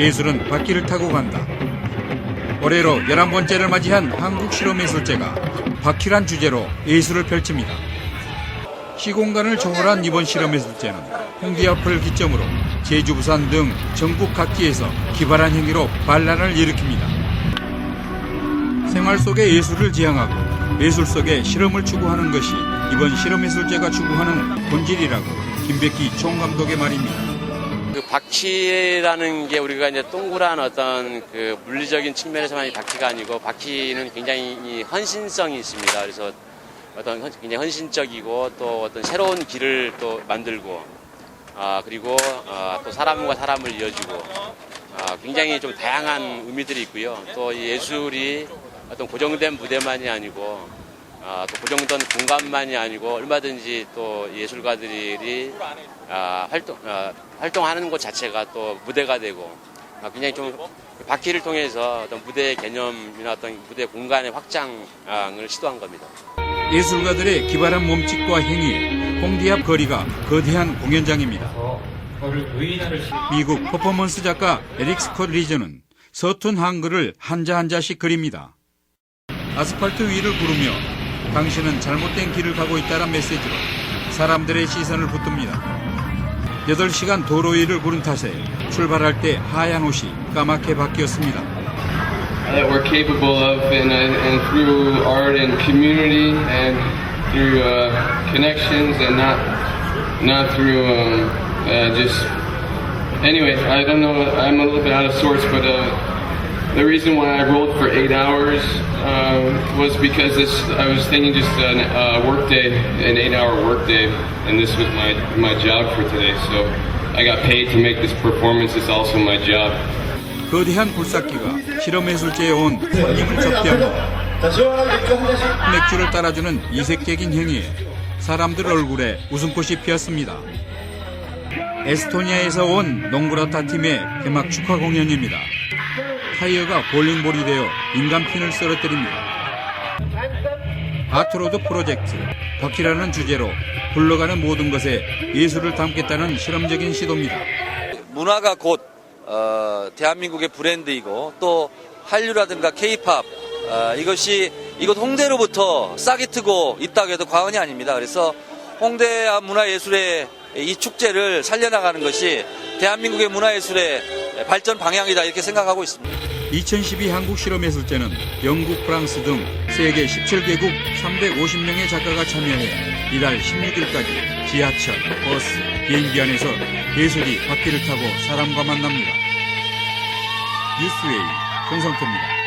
예술은 바퀴를 타고 간다. 올해로 11번째를 맞이한 한국실험예술제가 바퀴란 주제로 예술을 펼칩니다. 시공간을 초월한 이번 실험예술제는 홍대 앞을 기점으로 제주, 부산 등 전국 각지에서 기발한 행위로 반란을 일으킵니다. 생활 속의 예술을 지향하고 예술 속의 실험을 추구하는 것이 이번 실험예술제가 추구하는 본질이라고 김백기 총감독의 말입니다. 그 바퀴라는 게 우리가 이제 동그란 어떤 그 물리적인 측면에서만이 바퀴가 아니고 바퀴는 굉장히 이 헌신성이 있습니다. 그래서 어떤 헌- 굉장히 헌신적이고 또 어떤 새로운 길을 또 만들고 아 그리고 아, 또 사람과 사람을 이어주고 아, 굉장히 좀 다양한 의미들이 있고요. 또이 예술이 어떤 고정된 무대만이 아니고 아, 또 고정된 공간만이 아니고 얼마든지 또 예술가들이 아, 활동, 아, 활동하는 곳 자체가 또 무대가 되고 아, 굉장히 좀 바퀴를 통해서 어떤 무대의 개념이나 어떤 무대 공간의 확장을 시도한 겁니다. 예술가들의 기발한 몸짓과 행위에 홍대 앞 거리가 거대한 공연장입니다. 미국 퍼포먼스 작가 에릭 스콧 리저는 서툰 한글을 한자 한자씩 그립니다. 아스팔트 위를 구르며 당신은 잘못된 길을 가고 있다는 메시지로 사람들의 시선을 붙듭니다. 8시간 도로 위를 구른 탓에 출발할 때 하얀 옷이 까맣게 바뀌었습니다. that we're capable of, and, uh, and through art and community, and through uh, connections, and not not through um, uh, just. Anyway, I don't know. I'm a little bit out of sorts, but uh, the reason why I rolled for eight hours uh, was because this. I was thinking just an uh, work day, an eight-hour work day, and this was my my job for today. So I got paid to make this performance. It's also my job. 거대한 굴삭기가 실험예술제에 온 손님을 접대합니다. 맥주를 따라주는 이색적인 행위에 사람들 얼굴에 웃음꽃이 피었습니다. 에스토니아에서 온 농구라타 팀의 개막 축하 공연입니다. 타이어가 볼링볼이 되어 인간핀을 쓰러뜨립니다. 아트로드 프로젝트 바퀴라는 주제로 굴러가는 모든 것에 예술을 담겠다는 실험적인 시도입니다. 문화가 곧 어, 대한민국의 브랜드이고 또 한류라든가 케이팝 어, 이것이 이곳 홍대로부터 싹이 트고 있다고 해도 과언이 아닙니다. 그래서 홍대 문화예술의 이 축제를 살려나가는 것이 대한민국의 문화예술의 발전 방향이다 이렇게 생각하고 있습니다. 2012 한국실험예술제는 영국, 프랑스 등 세계 17개국 350명의 작가가 참여해 이달 16일까지 지하철, 버스, 비행기 안에서 예술이 바퀴를 타고 사람과 만납니다. 뉴스웨이 홍성태입니다.